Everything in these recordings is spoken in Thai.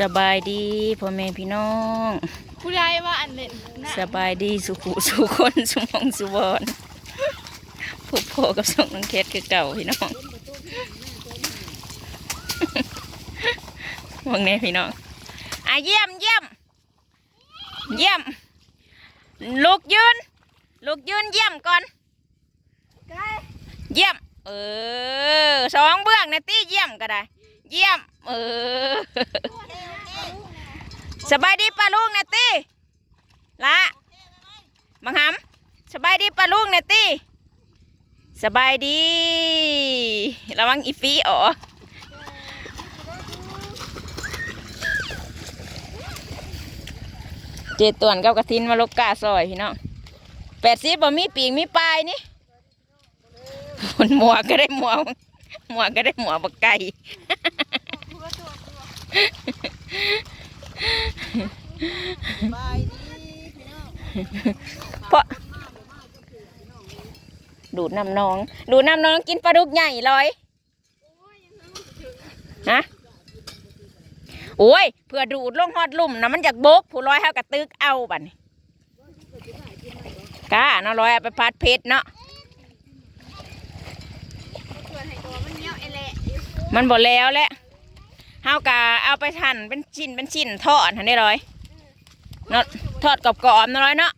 สบายดีพ่อแม่พี่น้อง ผู้ใดว่าอันเล่นนะสบายดีสุขุสุคนสุมองสุวรรณพบพ่อกับส่งน้องเคสคือเก่าพี่น้องวังแนี้พี่น้องอะเยี่ยมเยี่ยมเยี่ยมลูกยืนลูกยืนเยี่ยมก่อนใกล้เยี่ยม เออสองเบื้องนะตี้เยี่ยมก็ได้ เยี่ยม เออ สบายดีป้าลุงนะตี้ละบังหำสบายดีป้าลุงนะตี้สบายดี ระวังอีฟีอ๋อเจตวนกับกระทินมาลกกาซอยพี่น้องแปดสิบบ่มีปีกมีปลายนี่หมุนหมวกก็ได้หมวกหมวกก็ได้หมวกบักไก่ บายดีพี่น้อง เพราะดูดน้ำน้อง ดูดน้ำน้องกินปลาดุกใหญ่ลอยฮะโอ้ยเพื่อดูดลงฮอดลุ่มนะมันจากบกผู้ลอยเฮากระตึกเอาบัดนี้กล้าเนาะลอยไปพัดเพชรเนาะมันเหนียวไอแหละมันบ่แล้วแหละ เฮากะเอาไปหั่นเป็นชิ้นเป็นชิ้นทอดหั่นได้ลอยเนาะทอดกรอบๆนะร้อยเนาะ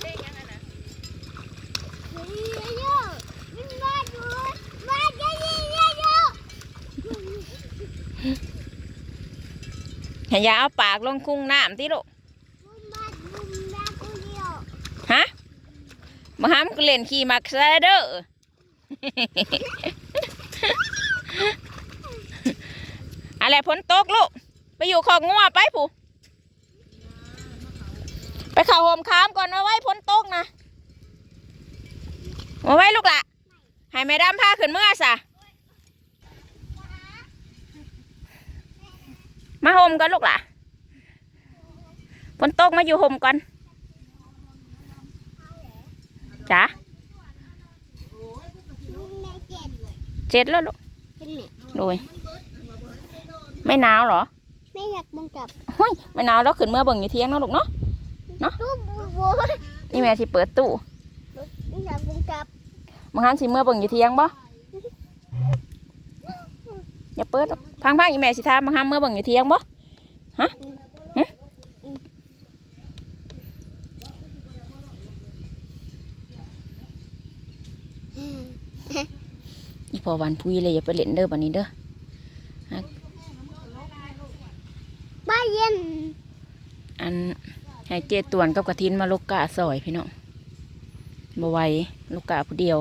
เล่นยังไงนะ เห็นยาเอาปากลงคุ้งน้ำติลูกฮะมาห้ามก็เล่นขี่มักซะเด้ออะไรพ้นตกลูก ไปอยู่ของงัวไปผู้ไปเข่าโฮมค้ามก่อนมาไว้พ้นตกนะ มาไว้ลูกละให้แม่ดำพาขึ้นเมื่อสะ มาโฮมก่อนลูกละพ้นตกมาอยู่โฮมก่อนจ้ะเจ็ดแล้วลูกโดยไม่หนาวเหรอ ไม่อยากบังกับเฮ้ยไม่หนาวแล้วขึ้นเมื่อเบิ่งอยู่เที่ยงเนาะลูกเนาะตู้บัวนี่แม่สิเปิดตู้ไม่อยากบังกับบางครั้งสิเมื่อเบิ่งอยู่เที่ยงบ่ อย่าเปิดหรอกพังพังๆอีแม่สิทามบางครั้งเมื่อเบิ่งอยู่เที่ยงบ่ฮะฮะอีพอวันพุยเลยอย่าไปเล่นเด้อบัดนี้เด้อบ้าเย็น อันให้เจตวนกับกระทินมาลูกกะซอยพี่น้องบ่ไหวลูกกะผู้เดียว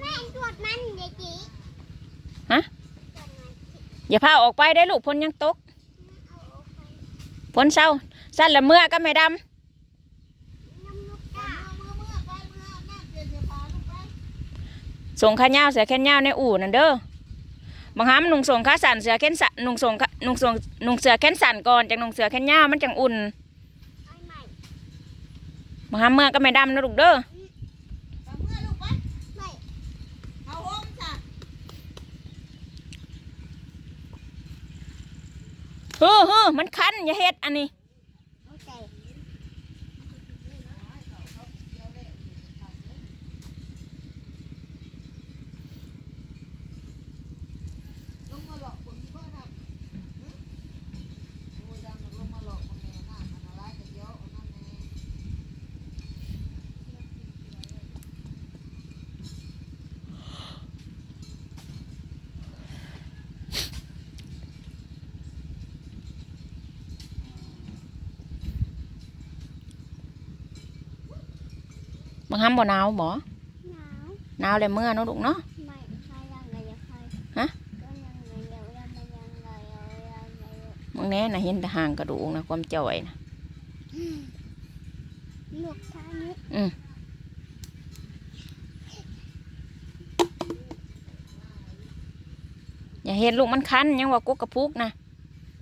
แม่ตรวจมันเด็กจี อย่าพาออกไปได้อลูกพนยังตกพนเศร้าสั้นละเมื่อก็ไม่ดำส่งข้าเงาวเสือแค่เงาวในอู่นั่นเด้อบางครั้งนุ่งส่งข้าสันเสือแค่นสันนุ่งส่งขานุ่งส่งนุ่งเสือแค่นสันก่อนจากนุ่งเสือแค่เงาวมันจังอุ่นบางครั้งเมื่อก็ไม่ดำนะลูกเด้อ เอาเมื่อลูกไป ไม่ เอาโฮมจ้ะ เฮ้อเฮ้อมันคันอย่าเฮ็ดอันนี้ โอเค ลงมาหลอกคนที่พ่อทำโอ้ยดังลงมาหลอกคนแม่หน้ามันอะไรกันเยอะนั่นแน่ บางครั้งบ่หนาวบ่หนาวหนาวเลยเมื่อเนาะลูกเนาะไม่ใครยังไงยังใครฮะก็ยังไงเดี๋ยวยังไงยังไงยังไงมึงแน่นะเห็นแต่ห่างกระดูกนะความจ่อยนะลูกท่านี้อืมอย่าเห็นลูกมันคันยังว่ากุกกระพุกนะ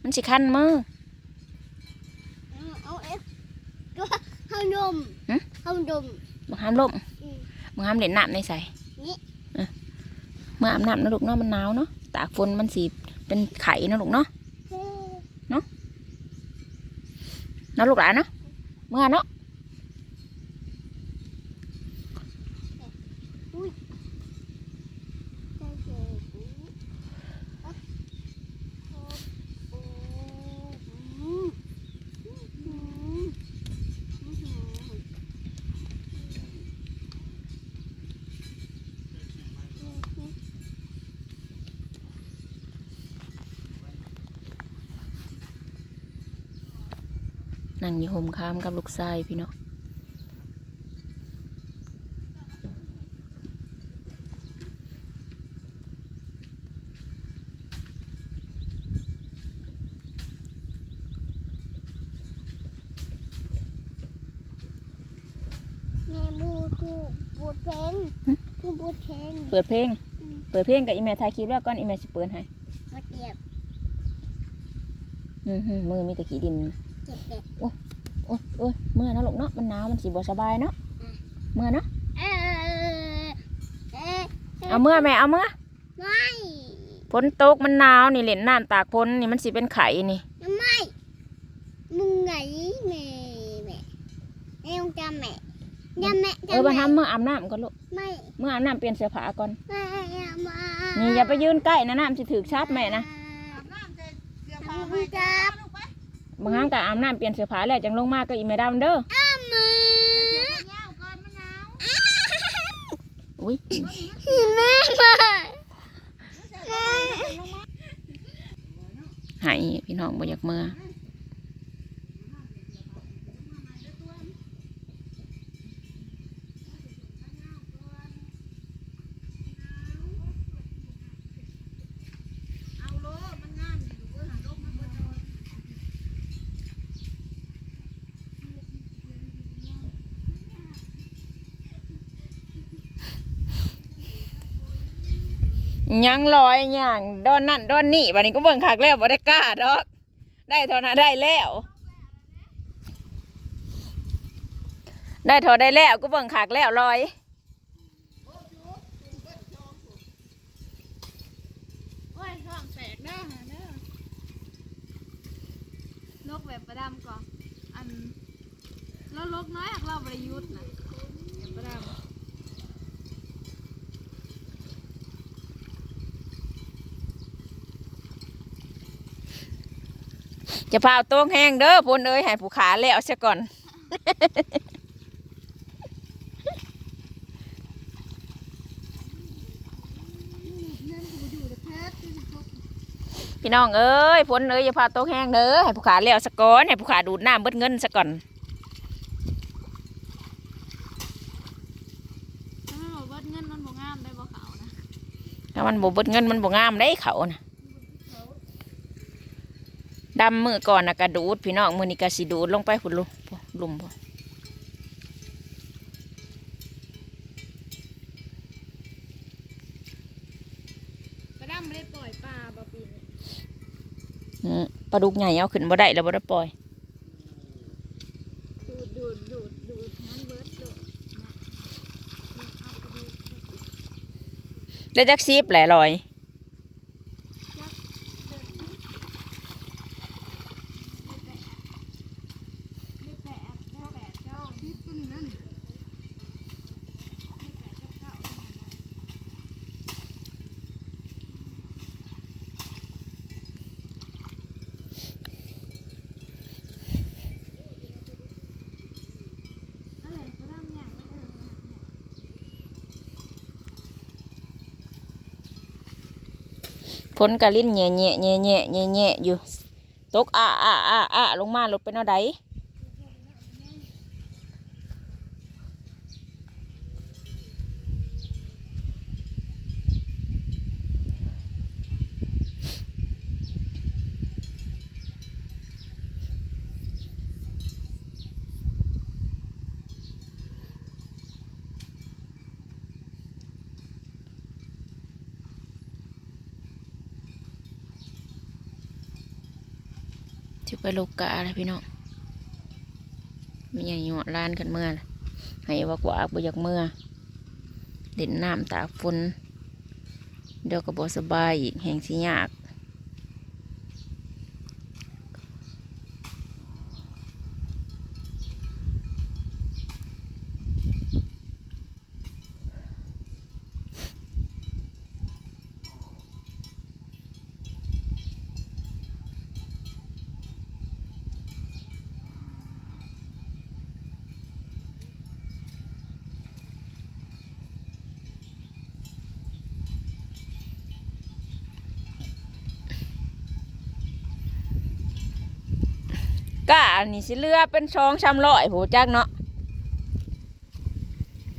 มันสิคันมือเอาเอฟก็เฮาดมหึเฮาดม บังห้ามลมอืมบังห้ามเล่นน้ำในใส่นี่เออเมื่ออาบน้ำนะลูกเนาะมันหนาวเนาะตากฝนมันสีเป็นไข่นะลูกเนาะเฮ้เนาะลูกหลานเนาะเมื่อเนาะ นั่งอยู่ห่มคามกับลูกชายพี่เนาะแม่บูทูบูเพลงทูบูเพลงเปิดเพลงอืมเปิดเพลงกับอีเมลถ่ายคลิปแล้วก่อนอีเมลสิเปิดให้มาเก็บ อือหือมือมีแต่ขี้ดิน เก็บเป็ดโอ้ยโอ้ยเมื่อเนาะลูกเนาะมันหนาวมันสีบ่สบายเนาะอืมเมื่อเนาะเออเออเอาเมื่อแม่เอาเมื่อไม่ฝนตกมันหนาวนี่เล่นน้ำตากฝนนี่มันสิเป็นไข่นี่ไม่มึงไงแม่แม่แม่ต้องจำแม่จำแม่เออจำมาแม่ทำเมื่ออาบน้ำก่อนลูกไม่เมื่ออาบน้ำเปลี่ยนเสื้อผ้าก่อนไม่เอามานี่อย่าไปยืนใกล้นะน้ำสิถือชับแม่นะอาบน้ำเสร็จเสื้อทผ้าำไปมึงจับลูกไป บางครั้งก็อาบน้ำเปลี่ยนเสื้อผ้าแล้วจังลงมาก็อีเมลดำเด้ออ้ามือเดี๋ยวเดี๋ยวเดี๋ยวก่อนมันหนาวอุ้ยแม่มาหายพี่น้องบ่อยากเมื่อ เอาโลมันงามนี่ลูกเอ้ยหาลมมาเบิ่งเอา ยังลอยอย่างดอนนั่นดอนนี่วันนี้ก็เบิ่งคักแล้วบ่ได้กล้าดอก ได้เท่านั้นได้แล้ว ได้เท่าได้แล้วก็เบิ่งคักแล้วลอยโอ้ยท้องแตกเด้อหาเด้อลกแบบประดำก่อนอันแล้วลกน้อยหักเราประยุทธ์นะแบบประดำ จะพาเอาโต้งแห้งเด้อพนเอ้ยให้ผู้ขาแล้วซะก่อน พี่น้องเอ้ยพนเอ้ยอย่าพาโต้งแห้งเด้อให้ผู้ขาแล้วซะก่อนให้ผู้ขาดูดน้ำเบิดเงินซะก่อนถ้ามันบอกว่าเงินมันบ่งามได้บ่เขานะถ้ามันบ่เบิดเงินมันบ่งามได้เขานะ ดำมือก่อนนะกระดูดพี่น้องมือนี้กระสิดูดลงไปพุ่นลุลุมพุ่นประดำไม่ได้ปล่อยปลาบ่ปีนี้อืมปลาดุกใหญ่เอาขึ้นบ่ได้แล้วบ่ได้ปล่อยดูดดูดดูดดูดนั้นเบิร์ดดูดนะเอาไปดูดได้จักซีบแหละลอย ไม่แปะไม่แปะเจ้าที่ตุ้นนั่น อะไรประดำอย่างไม่เออ ฝนกะลิ้นแง่แง่แง่แง่แง่แง่อยู่ ตกอะอะอะอะลงมาลดไป็นเอาใด จะไปลูกกาเลยพี่น้องมีอย่างหยอดร้านกันเมื่อให้ว่ากว่าบ่อยากเมื่อเด่นน้ำตาฝนเดี๋ยวก็บ่สบายอีกแห่งสิยาก กะอันนี้สิเลือเป็นชองชำร้อยโหจักเนาะ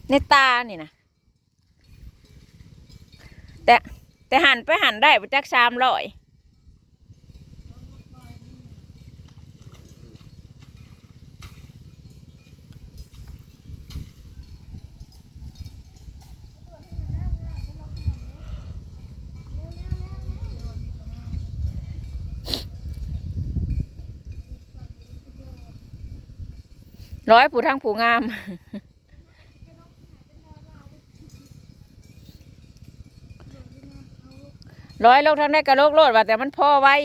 ในตานี่นะแต่แต่หันไปหันได้ไปจักชามร้อย ร้อยผู้ทั้งผู้งาม ร้อยโลกทั้งได้กระโลกโลดว่าแต่มันพ่อไว้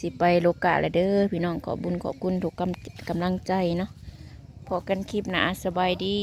สิไปโลกาเลยเด้อพี่น้องขอบุญขอบคุณทุกกำกำลังใจเนาะพอกันคลิปนะสบายดี